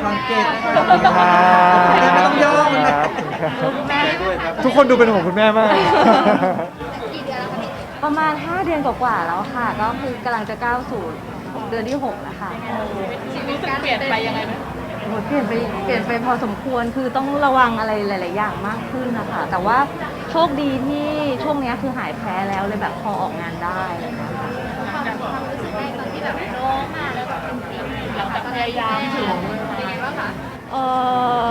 คอนเกตขอบคุณครับไม่ต้องย่อมันนะคุณแม่ด้วยครับทุกคนดูเป็นห่วงคุณแม่มาก ประมาณ 5 เดือนกว่าๆแล้วค่ะ ก็คือกำลังจะก้าวสู่เดือนที่6แล้วค่ะชีวิตการเปลี่ยนไปยังไงไหมโอ้ยเปลี่ยนไปเปลี่ยนไปพอสมควรคือต้องระวังอะไรหลาย ๆ อย่างมากขึ้นนะคะแต่ว่าโชคดีที่ช่วงเนี้ยคือหายแพ้แล้วเลยแบบพอออกงานได้อะไรอย่างเงี้ยค่ะ ความรู้สึกแรกตอนที่แบบร้องมาแล้วแบบเป็นเพลงหลังจากพยายามถึงเป็นไงบ้าง คะเออ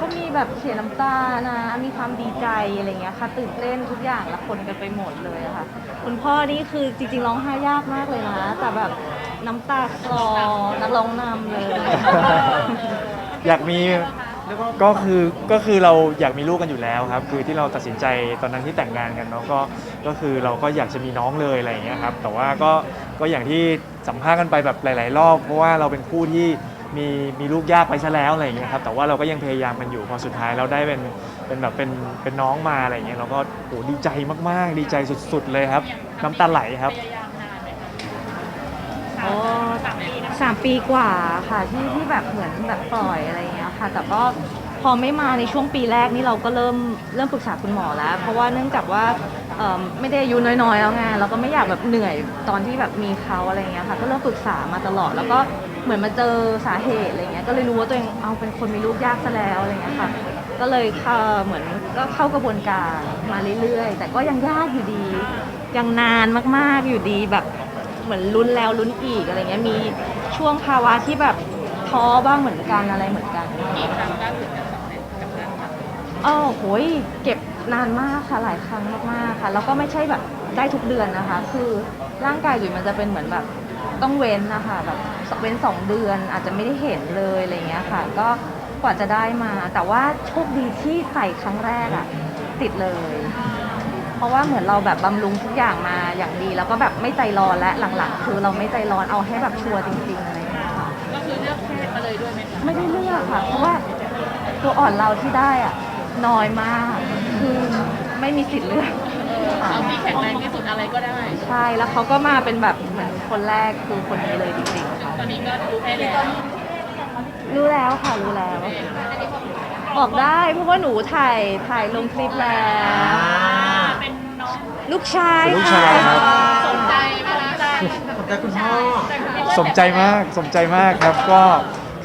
ก็มีแบบเสียน้ำตานะ มีความดีใจอะไรเงี้ยค่ะ ตื่นเต้นทุกอย่างละคนกันไปหมดเลยอะค่ะ คุณพ่อนี่คือจริงๆร้องไห้ยากมากเลยนะ แต่แบบน้ำตาคลอนักร้องนำเลย อยากมีก็คือก็คือเราอยากมีลูกกันอยู่แล้วครับ คือที่เราตัดสินใจตอนนั้นที่แต่งงานกันเนาะก็ก็คือเราก็อยากจะมีน้องเลยอะไรอย่างเงี้ยครับแต่ว่าก็ก็อย่างที่สัมภาษณ์กันไปแบบหลาย ๆ รอบเพราะว่าเราเป็นคู่ที่ มีมีลูกยากไปซะแล้วอะไรอย่างเงี้ยครับแต่ว่าเราก็ยังพยายามกันอยู่พอสุดท้ายเราได้เป็นเป็นแบบเป็นเป็นน้องมาอะไรอย่างเงี้ยเราก็โหดีใจมากๆ ดีใจสุด ๆ เลยครับ น้ำตาไหลครับ พยายามนานไหมคะโอ้สามปีนะสามปีกว่าค่ะที่ที่แบบเหมือนแบบปล่อยอะไรอย่างเงี้ยค่ะ แต่ก็พอไม่มาในช่วงปีแรกนี่เราก็เริ่มเริ่มปรึกษาคุณหมอแล้ว เพราะว่าเนื่องจากว่า เอิ่มไม่ได้อายุน้อยๆแล้วไงเราก็ไม่อยากแบบเหนื่อยตอนที่แบบมีเขาอะไรอย่างเงี้ยค่ะ ก็เริ่มปรึกษามาตลอด แล้วก็เหมือนมาเจอสาเหตุอะไรเงี้ยก็เลยรู้ว่าตัวเองเอาเป็นคนมีลูกยากซะแล้วอะไรเงี้ยค่ะ ก็เลยเข้าเหมือนก็เข้ากระบวนการมาเรื่อยๆ แต่ก็ยังยากอยู่ดี ยังนานมากๆอยู่ดีแบบเหมือนลุ้นแล้วลุ้นอีกอะไรเงี้ยมีช่วงภาวะที่แบบท้อบ้างเหมือนกันอะไรเหมือนกัน กี่ครั้งแล้วถึงจะสำเร็จกับการทำ อ้าวโหยเก็บ นานมากค่ะหลายครั้งมากๆค่ะ แล้วก็ไม่ใช่แบบได้ทุกเดือนนะคะ คือร่างกายจุ๋ยมันจะเป็นเหมือนแบบต้องเว้นนะคะแบบเว้นสองเดือนอาจจะไม่ได้เห็นเลยอะไรเงี้ยค่ะ ก็กว่าจะได้มา แต่ว่าโชคดีที่ใส่ครั้งแรกอะติดเลย เพราะว่าเหมือนเราแบบบำรุงทุกอย่างมาอย่างดี แล้วก็แบบไม่ใจร้อนและหลังๆ คือเราไม่ใจร้อนเอาให้แบบชัวร์จริงๆอะไรอย่างเงี้ยค่ะก็คือเลือกเพศมาเลยด้วยไหมคะไม่ได้เลือกค่ะ เพราะว่าตัวอ่อนเราที่ได้อะน้อยมาก คือไม่มีสิทธิ์เลือก เอาที่แข็งแรงที่สุดอะไรก็ได้ ใช่แล้วเขาก็มาเป็นแบบเหมือนคนแรกคือคนนี้เลยจริงๆค่ะตอนนี้ก็รู้เพศแล้วรู้แล้วค่ะรู้แล้ว บอกได้เพราะว่าหนูถ่ายถ่ายลงคลิปแล้ว เป็นน้องลูกชายเป็นลูกชายครับ สนใจไหมคะสนใจคุณพ่อสมใจมากสมใจมากครับก็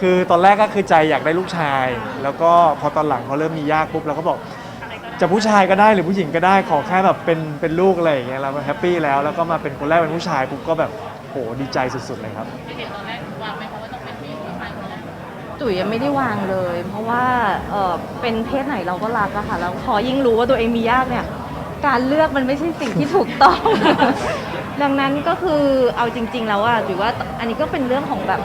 คือตอนแรกก็คือใจอยากได้ลูกชาย แล้วก็พอตอนหลังเขาเริ่มมียากปุ๊บเราก็บอก จะผู้ชายก็ได้หรือผู้หญิงก็ได้ขอแค่แบบเป็นเป็นลูกอะไรอย่างเงี้ยเราแฮปปี้แล้วแล้วก็มาเป็นคนแรกเป็นผู้ชายปุ๊บก็แบบโหดีใจสุดๆเลยครับเด็กๆตอนแรกวางไหมคะว่าต้องเป็นผู้หญิงหรือผู้ชายคนแรกจุ๋ยยังไม่ได้วางเลย เพราะว่าเออเป็นเพศไหนเราก็รักอะค่ะแล้วพอยิ่งรู้ว่าตัวเองมียากเนี่ย การเลือกมันไม่ใช่สิ่งที่ถูกต้อง ดังนั้นก็คือเอาจริง ๆ แล้วอะจุ๋ยว่าอันนี้ก็เป็นเรื่องของแบบ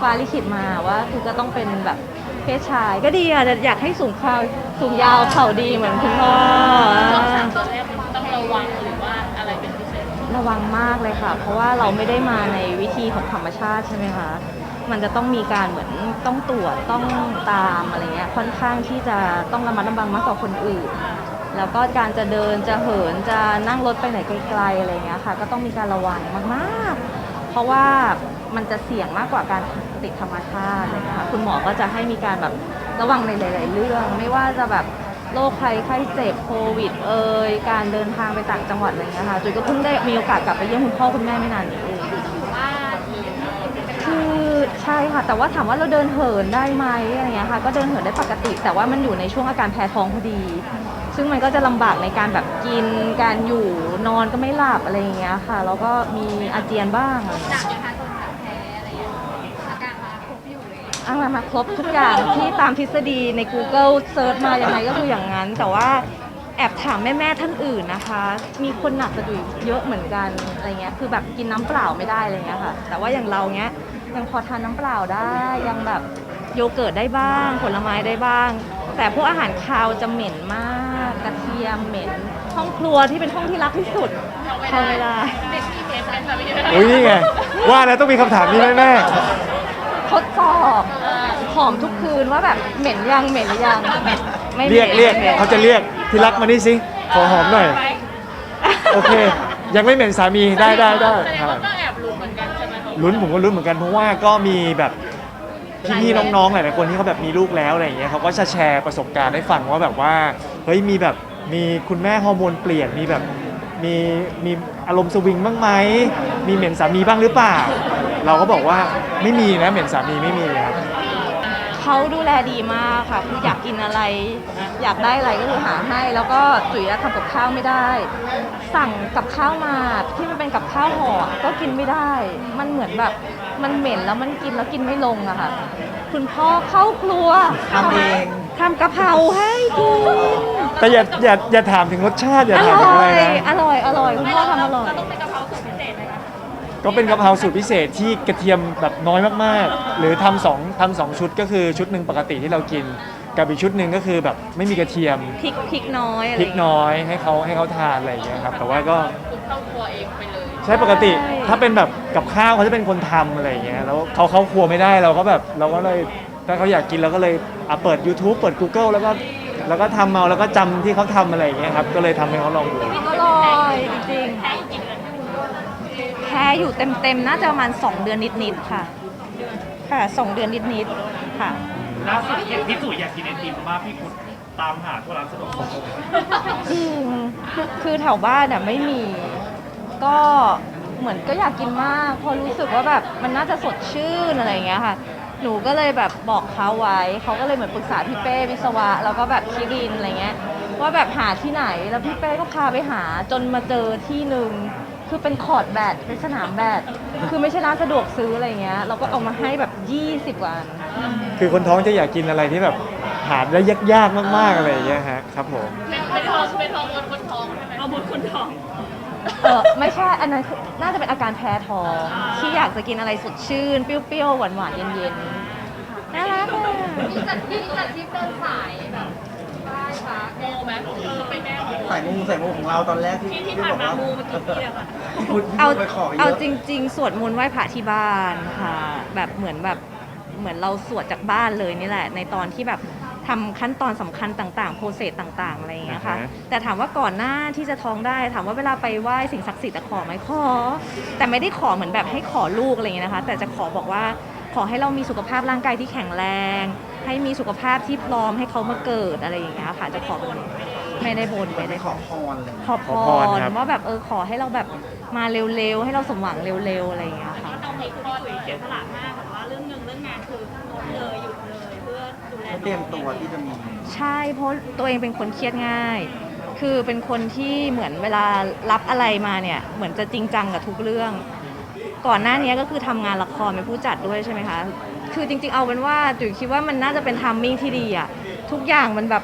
ฟ้าลิขิตมาว่าคือก็ต้องเป็นแบบ เพศชายก็ดีอะแต่อยากให้สูงเข่าสูงยาวเข่าดีเหมือนคุณพ่อช่วงสามตัวแรกต้องระวังหรือว่าอะไรเป็นพิเศษระวังมากเลยค่ะ เพราะว่าเราไม่ได้มาในวิธีของธรรมชาติใช่ไหมคะมันจะต้องมีการเหมือนต้องตรวจต้องตามอะไรเงี้ยค่อนข้างที่จะต้องระมัดระวังมากกว่าคนอื่น แล้วก็การจะเดินจะเหินจะนั่งรถไปไหนไกลๆอะไรเงี้ยค่ะ ก็ต้องมีการระวังมากๆ เพราะว่า มันจะเสี่ยงมากกว่าการติดธรรมชาติเงี้ยค่ะคุณหมอก็จะให้มีการแบบระวังในหลาย ๆ เรื่อง ไม่ว่าจะแบบโรคภัยไข้เจ็บโควิดเอ่ยการเดินทางไปต่างจังหวัดอะไรเงี้ยค่ะจุ๋ยก็เพิ่งได้มีโอกาสกลับไปเยี่ยมคุณพ่อคุณแม่ไม่นานนี้เองคือใช่ค่ะ แต่ว่าถามว่าเราเดินเหินได้ไหมอะไรเงี้ยค่ะ ก็เดินเหินได้ปกติ แต่ว่ามันอยู่ในช่วงอาการแพ้ท้องพอดี ซึ่งมันก็จะลำบากในการแบบกินการอยู่นอนก็ไม่หลับอะไรอย่างเงี้ยค่ะแล้วก็มีอาเจียนบ้างอะไรเงี้ยจากนะค อยู่เลยอะมามาครบทุกอย่างที่ตามทฤษฎีใน Google เซิร์ชมายังไงก็คืออย่างนั้น แต่ว่าแอบถามแม่ๆท่านอื่นนะคะ มีคนหนักกระดุยเยอะเหมือนกันอะไรเงี้ยคือแบบกินน้ำเปล่าไม่ได้อะไรเงี้ยค่ะ แต่ว่าอย่างเราเนี้ยยังพอทานน้ำเปล่าได้ยังแบบโยเกิร์ตได้บ้าง ผลไม้ได้บ้าง แต่พวกอาหารคาวจะเหม็นมากกระเทียมเหม็นห้องครัวที่เป็นห้องที่รักที่สุดเข้าไม่ได้เด็กที่เพศเป็นแบบนี้อุ้ยนี่ไงว่าแล้วต้องมีคำถามนี้แน่ทดสอบ หอมทุกคืนว่าแบบเหม็นยังเหม็นหรือยังไม่ๆหม็นเรียกเรียกไม่หม็นเขาจะเรียกที่รักมานี่สิขอหอมหน่อย โอเค ยังไม่เหม็นสามีได้ได้ได้แสดงครับว่าก็แอบรู้เหมือนกันใช่ไหมคะลุ้นผมก็ลุ้นเหมือนกันเพราะว่าก็มีแบบพี่ๆน้องๆหลายๆคนที่เขาแบบมีลูกแล้วอะไรอย่างเงี้ยเขาก็จะแชร์ประสบการณ์ให้ฟังว่าแบบว่าเฮ้ยมีแบบมีคุณแม่ฮอร์โมนเปลี่ยนมีแบบมีมีอารมณ์สวิงบ้างไหมมีเหม็นสามีบ้างหรือเปล่า เราก็บอกว่าไม่มีนะเหม็นสามีไม่มีครับ เขาดูแลดีมากค่ะคืออยากกินอะไร อยากได้อะไรก็คือหาให้ แล้วก็จุ๋ยอะทำกับข้าวไม่ได้ สั่งกับข้าวมาที่มันเป็นกับข้าวห่อก็กินไม่ได้ มันเหมือนแบบมันเหม็นแล้วมันกินแล้วกินไม่ลงอะค่ะ คุณพ่อเข้าครัวทำเองทำกะเพราให้กินแต่อย่าอย่าอย่าถามถึงรสชาติอย่าอถามถึงร่อะอไรยนะ อร่อยอร่อยคุณพ่อทำอร่อยต้องเป็นกะเพรา ก็เป็นกะเพราสูตรพิเศษที่กระเทียมแบบน้อยมากๆ หรือทำสองทำสองชุดก็คือชุดหนึ่งปกติที่เรากิน กับอีกชุดหนึ่งก็คือแบบไม่มีกระเทียมพริกพริกน้อยอะไรพริกน้อยให้เขาให้เขาทานอะไรอย่างเงี้ยครับแต่ว่าก็คุณเข้าครัวเองไปเลยใช้ปกติถ้าเป็นแบบกับข้าวเขาจะเป็นคนทำอะไรอย่างเงี้ยแล้วเขาเข้าครัวไม่ได้เราก็แบบเราก็เลยถ้าเขาอยากกินเราก็เลยอะเปิด YouTube เปิด Google แล้วก็แล้วก็ทำเอาแล้วก็จำที่เขาทำอะไรอย่างเงี้ยครับก็เลยทำให้เขาลองดู อร่อยจริงๆ แพ้อยู่เต็มๆ น่าจะประมาณ 2 เดือนนิดๆ ค่ะ ค่ะ 2 เดือนนิดๆ ค่ะ ล่าสุดเห็นพี่สุอยากกินไอติมมากพี่คุณตามหาทั่วร้านสะดวกซื้อจริงคือแถวบ้านน่ะไม่มี ก็เหมือนก็อยากกินมาก เพราะรู้สึกว่าแบบมันน่าจะสดชื่นอะไรอย่างเงี้ยค่ะ หนูก็เลยแบบบอกเขาไว้ เขาก็เลยเหมือนปรึกษาพี่เป้วิศวะ แล้วก็แบบคิรินอะไรเงี้ย ว่าแบบหาที่ไหน แล้วพี่เป้ก็พาไปหาจนมาเจอที่หนึ่ง คือเป็นคอร์ดแบดเป็นสนามแบดคือไม่ใช่ร้านสะดวกซื้ออะไรเงี้ยเราก็เอามาให้แบบ 20กว่าอัน คือคนท้องจะอยากกินอะไรที่แบบหาได้ยากๆมากๆอะไรอย่างเงี้ยฮะครับผม เป็นเป็นทองเป็นทองบนคนท้องใช่ไหมเอาบนคนท้อง เออไม่ใช่อันนั้นคือน่าจะเป็นอาการแพ้ท้องที่อยากจะกินอะไรสดชื่น เปรี้ยวๆหวานๆเย็นๆน่ารักอะ มีจัดมีจัดทริปเดินสายแบบ ไหว้พระโมไหมเออไปแม่โมใส่มูใส่มูของเราตอนแรกที่ที่ที่ผ่านมามูเมื่อกี้ที่อะค่ะ พูดเอาไปขอเยเอาอะจริง ๆ สวดมนต์ไหว้พระที่บ้านค่ะ แบบเหมือนแบบเหมือนเราสวดจากบ้านเลยนี่แหละ ในตอนที่แบบทำขั้นตอนสำคัญต่างๆ โปรเซสต่างๆ อะไรอย่างเงี้ยค่ะอ่าฮะ แต่ถามว่าก่อนหน้าที่จะท้องได้ถามว่าเวลาไปไหว้สิ่งศักดิ์สิทธิ์อะขอไหมขอ แต่ไม่ได้ขอเหมือนแบบให้ขอลูกอะไรอย่างเงี้ยนะคะ แต่จะขอบอกว่าขอให้เรามีสุขภาพร่างกายที่แข็งแรง ให้มีสุขภาพที่พร้อมให้เขามาเกิดอะไรอย่างเงี้ยค่ะ จะขอแบบนี้ไม่ได้บนไม่ได้ขขออพรเลยขอพขอพรรครับ ว่าแบบเออขอให้เราแบบมาเร็วๆ ให้เราสมหวังเร็วๆอะไรอย่างเงี้ยค่ะตอนนี้คือพี่จุ๋ยเสียสละมากแบบว่าเรื่องเงินเรื่องงานคือลดเลยหยุดเลยเพื่อดูแลเตรียมตัวที่จะมี ใช่เพราะตัวเองเป็นคนเครียดง่าย คือเป็นคนที่เหมือนเวลารับอะไรมาเนี่ย เหมือนจะจริงจังกับทุกเรื่อง ก่อนหน้านี้ก็คือทำงานละครเป็นผู้จัดด้วยใช่ไหมคะ คือจริงๆเอาเป็นว่าจุ๋ยคิดว่ามันน่าจะเป็นทัมมิ่งที่ดีอะทุกอย่างมันแบบ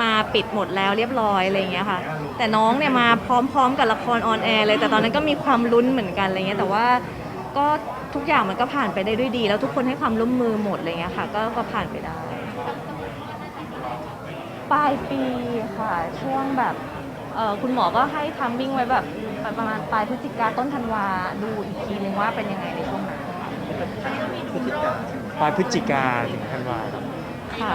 มาปิดหมดแล้วเรียบร้อยอะไรอย่างเงี้ยค่ะ แต่น้องเนี่ยมาพร้อมๆกับละครออนแอร์เลย แต่ตอนนั้นก็มีความลุ้นเหมือนกันอะไรเงี้ยแต่ว่าก็ทุกอย่างมันก็ผ่านไปได้ด้วยดี แล้วทุกคนให้ความร่วมมือหมดอะไรเงี้ยค่ะ ก็ก็ผ่านไปได้ปลายปีค่ะช่วงแบบเอ่อคุณหมอก็ให้ทัมมิ่งไว้แบบ ประมาณปลายพฤศจิกาต้นธันวาดูอีกทีนึงว่าเป็นยังไงในช่วงนั้นพฤติกรรมปลายพฤศจิกาถึงธันวาครับค่ะ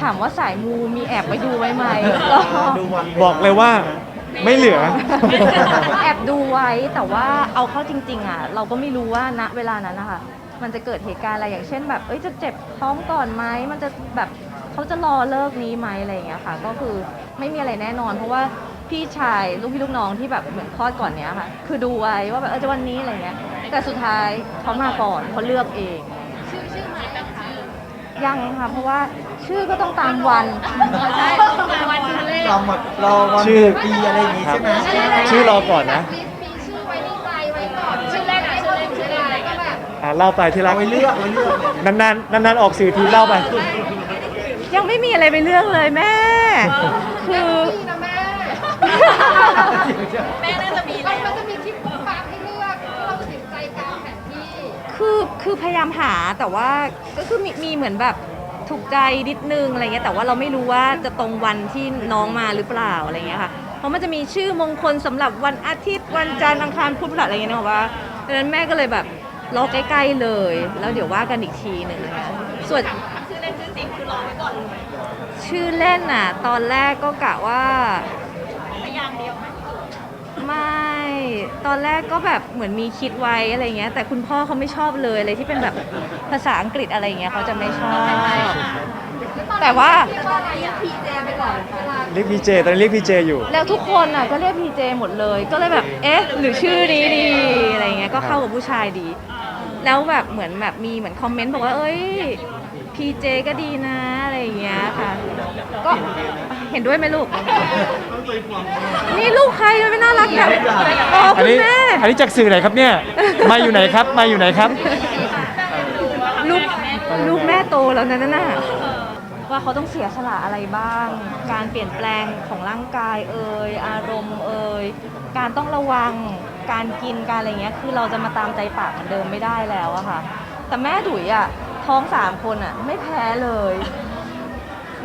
ถามว่าสายมูมีแอบไปดูไว้ไหมก็ ดูวันบอกเลยว่าไม่เหลือ แอบดูไว้แต่ว่าเอาเข้าจริง ๆ อะ เราก็ไม่รู้ว่าณเวลานั้นนะคะมันจะเกิดเหตุการณ์อะไรอย่างเช่น แบบเอ้ยจะเจ็บท้องก่อนไหมมันจะแบบเขาจะรอเลิกนี้ไหมอะไรอย่างเงี้ยค่ะ ก็คือไม่มีอะไรแน่นอน เพราะว่า พี่ชายลูกพี่ลูกน้องที่แบบเหมือนคลอดก่อนเนี้ยค่ะ คือดูไว้ว่าแบบเออจะวันนี้อะไรเงี้ย แต่สุดท้ายเขามาก่อนเขาเลือกเอง ชื่อชื่อมาแบบชื่อยังค่ะเพราะว่าชื่อก็ต้องตามวันใช่มาวันเลขรอหมดรอวันชื่อ ปีอะไรอย่างงี้ใช่ไหมชื่อรอก่อนนะมีมีชื่อไว้ในใจไว้ก่อนชื่อแรกอะชื่อแรกชื่ออะไรก็แบบอะเล่าไปที่รัเอากไว้เลือกไว้เลือกเลยนานๆนานๆออกสื่อทีเล่าไป ยังไม่มีอะไรไปเลือกเลยแม่คือนี่นะแม่ แม่น่าจะมีมันมันจะมีคลิปปุ๊บปั๊บให้เลือกเราตัดสินใจกลางแผนที่คือคือพยายามหาแต่ว่าก็คือมีมีเหมือนแบบถูกใจนิดนึงอะไรเงี้ยแต่ว่าเราไม่รู้ว่าจะตรงวันที่น้องมาหรือเปล่าอะไรเงี้ยค่ะเพราะมันจะมีชื่อมงคลสำหรับวันอาทิตย์วันจันทร์อังคารพุธพฤหัสอะไรเงี้ยนึกออกว่าดังนั้นแม่ก็เลยแบบรอใกล้ๆเลย แล้วเดี๋ยวว่ากันอีกทีหนึ่งนะคะส่วน ชื่อเล่นชื่อจริงคือรอไว้ก่อนเลยชื่อเล่นน่ะ ตอนแรกก็กะว่าพยางเดียว ไหมไม่ ตอนแรกก็แบบเหมือนมีคิดไว้อะไรเงี้ย แต่คุณพ่อเขาไม่ชอบเลยอะไรที่เป็นแบบภาษาอังกฤษอะไรเงี้ยเขาจะไม่ชอบ แต่ว่าเรียกพีเจตอนนี้เรียกพีเจอยู่ แล้วทุกคนอะก็เรียกพีเจหมดเลย ก็เลยแบบ เอ๊ะ หรือชื่อนี้ดีอะไรเงี้ย ก็เข้ากับผู้ชายดี แล้วแบบเหมือนแบบมีเหมือนคอมเมนต์บอกว่า เอ้ยพีเจก็ดีนะอะไรอย่างเงี้ยค่ะ ก็ เห็นด้วยไหมลูกนี่ลูกใครเลยไม่น่ารักแบบอ๋ออันคุณนี้แม่ อันนี้จากสื่อไหนครับเนี่ย มาอยู่ไหนครับ มาอยู่ไหนครับ ลูกลูกแม่โตแล้วนะนั่นน่ะว่าเขาต้องเสียสละอะไรบ้าง การเปลี่ยนแปลงของร่างกายเอ่ยอารมณ์เอ่ยการต้องระวังการกินการอะไรเงี้ยคือเราจะมาตามใจปากเหมือนเดิมไม่ได้แล้วอะค่ะ แต่แม่ดุยอะท้องสามคนอะไม่แพ้เลย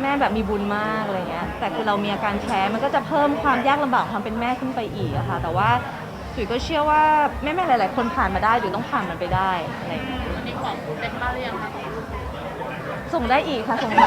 แม่แบบมีบุญมากอะไรเงี้ยแต่คือเรามีอาการแพ้มันก็จะเพิ่มความยากลำบากของความเป็นแม่ขึ้นไปอีกอะค่ะ แต่ว่าจุ๋ยก็เชื่อว่าแม่ๆหลาย ๆ คนผ่านมาได้จุ๋ยต้องผ่านมันไปได้อะไรเงี้ยมีของเต็มบ้านหรือยังคะ ส่งได้อีกค่ะส่งได้